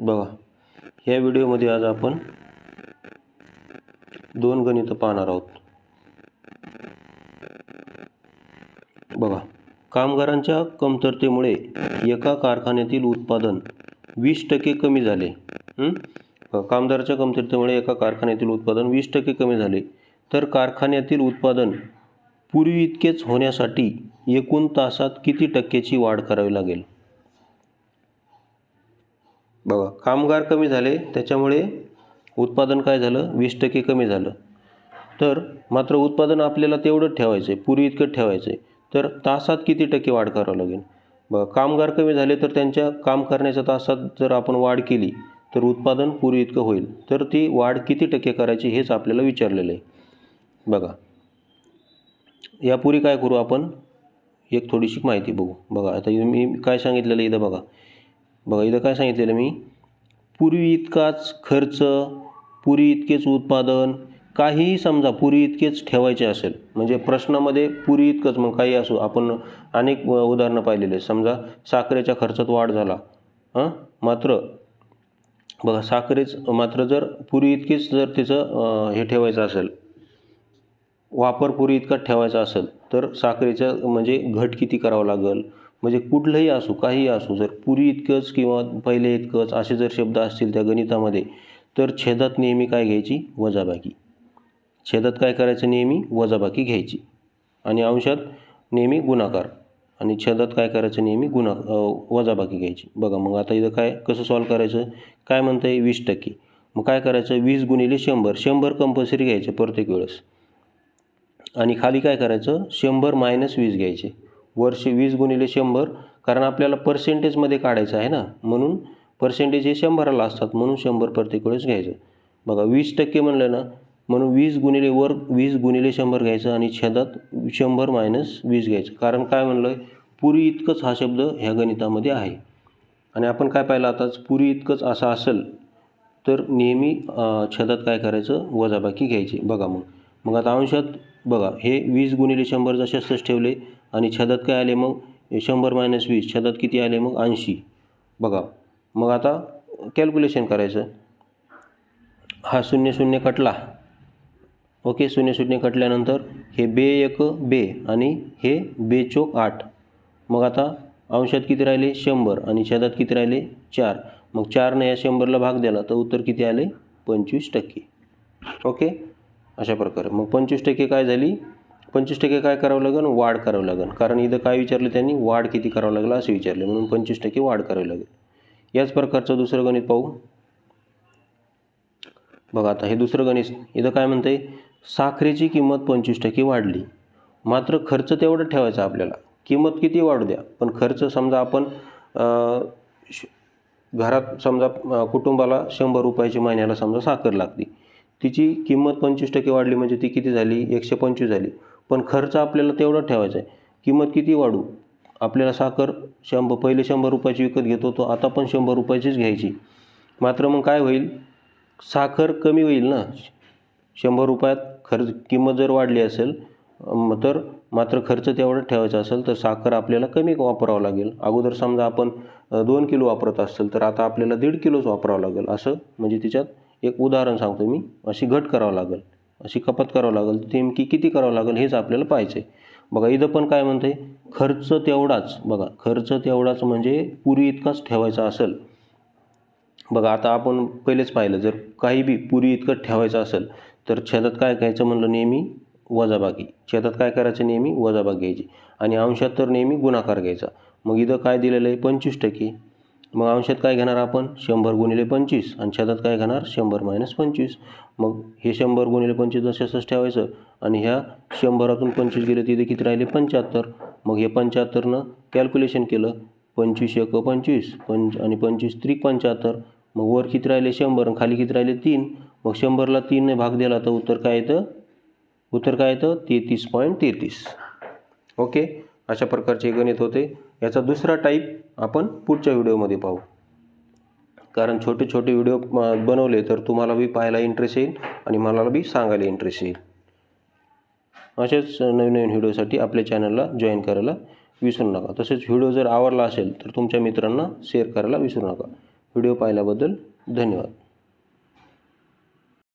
बघा ह्या व्हिडिओमध्ये आज आपण दोन गणितं पाहणार आहोत. बघा कामगारांच्या कमतरतेमुळे एका कारखान्यातील उत्पादन वीस टक्के कमी झाले. हं? कामगाराच्या कमतरतेमुळे एका कारखान्यातील उत्पादन वीस टक्के कमी झाले. तर कारखान्यातील उत्पादन पूर्वी इतकेच होण्यासाठी एकूण तासात किती टक्क्याची वाढ करावी लागेल? बघा कामगार कमी झाले त्याच्यामुळे उत्पादन काय झालं? वीस टक्के कमी झालं. तर मात्र उत्पादन आपल्याला तेवढं ठेवायचं आहे पूर्वी इतकं ठेवायचं आहे तर तासात किती टक्के वाढ करावं लागेल? बघा कामगार कमी झाले तर त्यांच्या काम करण्याच्या तासात जर आपण वाढ केली तर उत्पादन पूर्वी इतकं होईल. तर ती वाढ किती टक्के करायची हेच आपल्याला विचारलेलं आहे. बघा यापूर्वी काय करू आपण? एक थोडीशी माहिती बघू. बघा आता मी काय सांगितलेलं आहे इथं बघा. बघा इथं काय सांगितलेलं मी? पूर्वी इतकाच खर्च पूर्वी इतकेच उत्पादन काहीही समजा पूर्वी इतकेच ठेवायचे असेल म्हणजे प्रश्नामध्ये पूर्वी इतकंच मग काही असू आपण अनेक उदाहरणं पाहिलेले समजा साखरेच्या खर्चात वाढ झाला हां मात्र बघा साखरेच मात्र जर पूर्वी इतकीच जर तिचं हे ठेवायचं असेल वापर पूर्वी इतका ठेवायचा असेल तर साखरेचं म्हणजे घट किती करावं लागेल? म्हणजे कुठलंही असो काही असो जर पूर्वी इतकंच किंवा पहिले इतकंच असे जर शब्द असतील त्या गणितामध्ये तर छेदात नेहमी काय घ्यायची? वजाबाकी. छेदात काय करायचं नेहमी? वजाबाकी घ्यायची. आणि अंशात नेहमी गुणाकार. आणि छेदात काय करायचं नेहमी? गुणा वजाबाकी घ्यायची. बघा मग आता इथं काय कसं सॉल्व करायचं? काय म्हणतं आहे वीस टक्के. मग काय करायचं? वीस गुणिले शंभर. शंभर कंपल्सरी घ्यायचं प्रत्येक वेळेस. आणि खाली काय करायचं? शंभर मायनस वीस घ्यायचे. वर्षे वीस गुणिले शंभर कारण आपल्याला पर्सेंटेजमध्ये काढायचं आहे ना. म्हणून पर्सेंटेज हे शंभराला असतात म्हणून शंभर प्रत्येक वेळेस घ्यायचं. बघा वीस टक्के म्हणलं ना म्हणून वीस गुणिले वर वीस गुणिले शंभर घ्यायचं आणि छेदात शंभर मायनस वीस घ्यायचं. कारण काय म्हणलं पुरी इतकंच हा शब्द ह्या गणितामध्ये आहे. आणि आपण काय पाहिलं आताच पुरी इतकंच असं असेल तर नेहमी छेदात काय करायचं? वजाबाकी घ्यायची. बघा मग. मग आता अंशात बघा हे वीस गुणिले शंभर जसे असंच ठेवले आणि छेदात काय आले मग? हे शंभर मायनस वीस छेदात किती आले मग? ऐंशी. बघा मग आता कॅल्क्युलेशन करायचं. हा शून्य शून्य कटला. ओके शून्य शून्य कटल्यानंतर हे बे एक बे आणि हे बे चोक आठ. मग आता अंशात किती राहिले? शंभर. आणि छेदात किती राहिले? चार. मग चारने या शंभरला भाग दिला तर उत्तर किती आले? पंचवीस टक्के. ओके? अशा प्रकारे. मग पंचवीस टक्के काय झाली? पंचवीस टक्के काय करावं लागेल वाढ करावं लागेल कारण इथं काय विचारलं त्यांनी? वाढ किती करावं लागेल असं विचारले. म्हणून पंचवीस टक्के वाढ करावी लागेल. याच प्रकारचं दुसरं गणित पाहू. बघा आता हे दुसरं गणित. इथं काय म्हणते साखरेची किंमत पंचवीस टक्के वाढली. मात्र खर्च तेवढं ठेवायचा आपल्याला. किंमत किती वाढू द्या. पण खर्च समजा आपण श- घरात समजा कुटुंबाला शंभर रुपयाची महिन्याला समजा साखर लागते तिची किंमत पंचवीस टक्के वाढली म्हणजे ती किती झाली? एकशे पंचवीस झाली. पण खर्च आपल्याला तेवढा ठेवायचा आहे. किंमत किती वाढू? आपल्याला साखर शंभर पहिले शंभर रुपयाची विकत घेत होतो आता पण शंभर रुपयाचीच घ्यायची. मात्र मग काय होईल? साखर कमी होईल ना? शंभर रुपयात खर्च किंमत जर वाढली असेल तर मात्र खर्च तेवढा ठेवायचा असेल तर साखर आपल्याला कमी वापरावं लागेल. अगोदर समजा आपण दोन किलो वापरत असेल तर आता आपल्याला दीड किलोच वापरावं लागेल. असं म्हणजे तिच्यात एक उदाहरण सांगतो मी. अशी घट करावं लागेल. अशी कपात करावं लागेल. नेमकी किती करावं लागेल हेच आपल्याला पाहायचं आहे बघा इथं पण काय म्हणते खर्च तेवढाच बघा खर्च तेवढाच म्हणजे पुरी इतकाच ठेवायचा असेल. बघा आता आपण पहिलेच पाहिलं जर काही बी पुरी इतकं ठेवायचं असेल तर छेदात काय घ्यायचं म्हणलं नेहमी? वजाबाकी. छेदात काय करायचं नेहमी? वजाबाकी घ्यायची. आणि अंशात तर नेहमी गुणाकार घ्यायचा. मग इथं काय दिलेलं आहे? पंचवीस टक्के. मग अंशात काय घेणार आपण? शंभर गुणिले पंचवीस. आणि छेदात काय घेणार? शंभर मायनस पंचवीस. मग हे शंभर गुणिले पंचवीस जसं ठेवायचं आणि ह्या शंभरातून पंचवीस गेले तिथे किती राहिले? पंच्याहत्तर. मग हे पंच्याहत्तरनं कॅल्क्युलेशन केलं. पंचवीस एक पंचवीस. पंच आणि पंचवीस त्रिक पंच्याहत्तर. मग वर किती राहिले? शंभर. आणि खाली किती राहिले? तीन. मग शंभरला तीनने भाग दिला तर उत्तर काय येतं? उत्तर काय येतं? तेहतीस पॉईंट तेहतीस. ओके? अशा प्रकारचे गणित होते. याचा दुसरा टाईप आपण पुढच्या व्हिडिओमध्ये पाहू. कारण छोटे छोटे व्हिडिओ बनवले तर तुम्हाला बी पाहायला इंटरेस्ट येईल आणि मला बी सांगायला इंटरेस्ट येईल. असेच नवीन नवीन व्हिडिओसाठी आपल्या चॅनलला जॉईन करायला विसरू नका. तसेच व्हिडिओ जर आवडला असेल तर तुमच्या मित्रांना शेअर करायला विसरू नका. व्हिडिओ पाहिल्याबद्दल धन्यवाद.